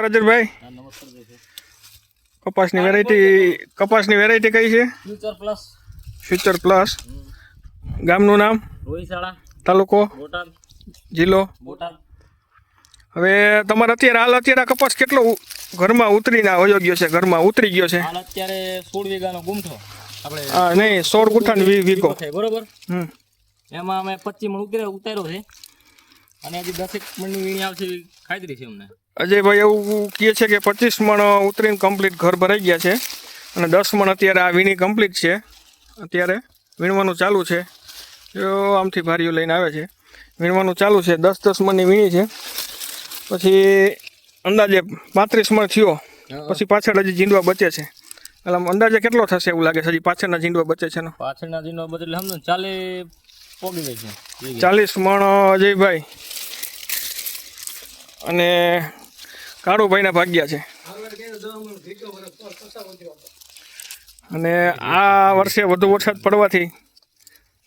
છે કપાસની વેરાયટી કપાસની વેરાયટી કઈ છે? ફ્યુચર પ્લસ ફ્યુચર પ્લસ ગામનું નામ? રોહિશાળા. તાલુકો? બોટાદ. જિલ્લો? બોટાદ. હવે તમારે અત્યારે હાલ અત્યારે કપાસ કેટલો ઘરમાં ઉતરીને વયો ગયો છે? ઘરમાં ઉતરી ગયો છે. હાલ અત્યારે સોળ વીઘાનો ગુમઠો આપણે હા નહીં સોળ ગુઠાણ વી વીઘો. બરોબર? હમ. એમાં અમે પચીસ મણ ઉતર્યો ઉતાર્યો છે. અને હજી દસેક મણની વીણી આવશે એવી ખાતરી છે અમને. અજયભાઈ એવું કહે છે કે પચીસ મણ ઉતરીને કમ્પ્લીટ ઘર ભરાઈ ગયા છે અને દસ મણ અત્યારે આ વીણી કમ્પ્લીટ છે. અત્યારે વીણવાનું ચાલુ છે. આમથી ભારીઓ લઈને આવે છે. વીણવાનું ચાલુ છે. દસ દસ મણની વીણી છે. પછી અંદાજે પાંત્રીસ મણ થયો. પછી પાછળ હજી જીંડવા બચે છે. એટલે અંદાજે કેટલો થશે એવું લાગે છે? હજી પાછળના જીંડવા બચે છે પાછળના દિનો બદલે સમજો ને ચાલે પોગી ગઈ છે. ચાલીસ મણ અજયભાઈ. અને કાળુભાઈના ભાગ્યા છે. અને આ વર્ષે વધુ વરસાદ પડવાથી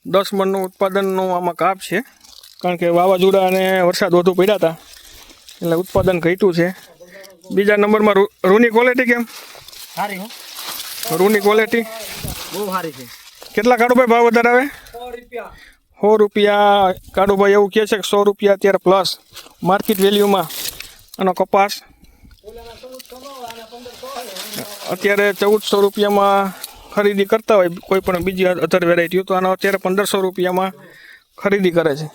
દસ મણનું ઉત્પાદનનું આમાં કાપ છે. કારણ કે વાવાઝોડા અને વરસાદ વધુ પડ્યા હતા એટલે ઉત્પાદન ઘટ્યું છે. બીજા નંબરમાં રૂની ક્વોલિટી કેમ? સારી હો. રૂની ક્વોલિટી બહુ સારી છે. કેટલા કાળુભાઈ ભાવ વધારે આવે? સો રૂપિયા. કાળુભાઈ એવું કહે છે કે સો રૂપિયા અત્યારે પ્લસ માર્કેટ વેલ્યુમાં આનો કપાસ. અત્યારે ચૌદસો રૂપિયામાં ખરીદી કરતા હોય કોઈ પણ બીજી અધર વેરાયટીઓ તો આનો અત્યારે પંદરસો રૂપિયામાં ખરીદી કરે છે.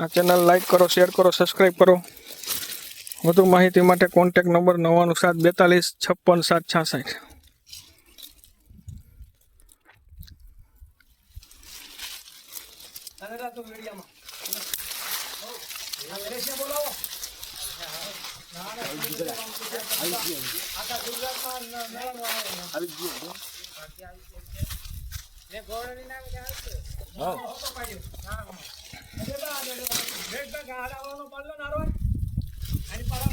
આ ચેનલ લાઈક કરો શેર કરો સબસ્ક્રાઈબ કરો. વધુ માહિતી માટે કોન્ટેક નંબર નવ્વાણું સાત બેતાલીસ છપ્પન સાત છાસઠ.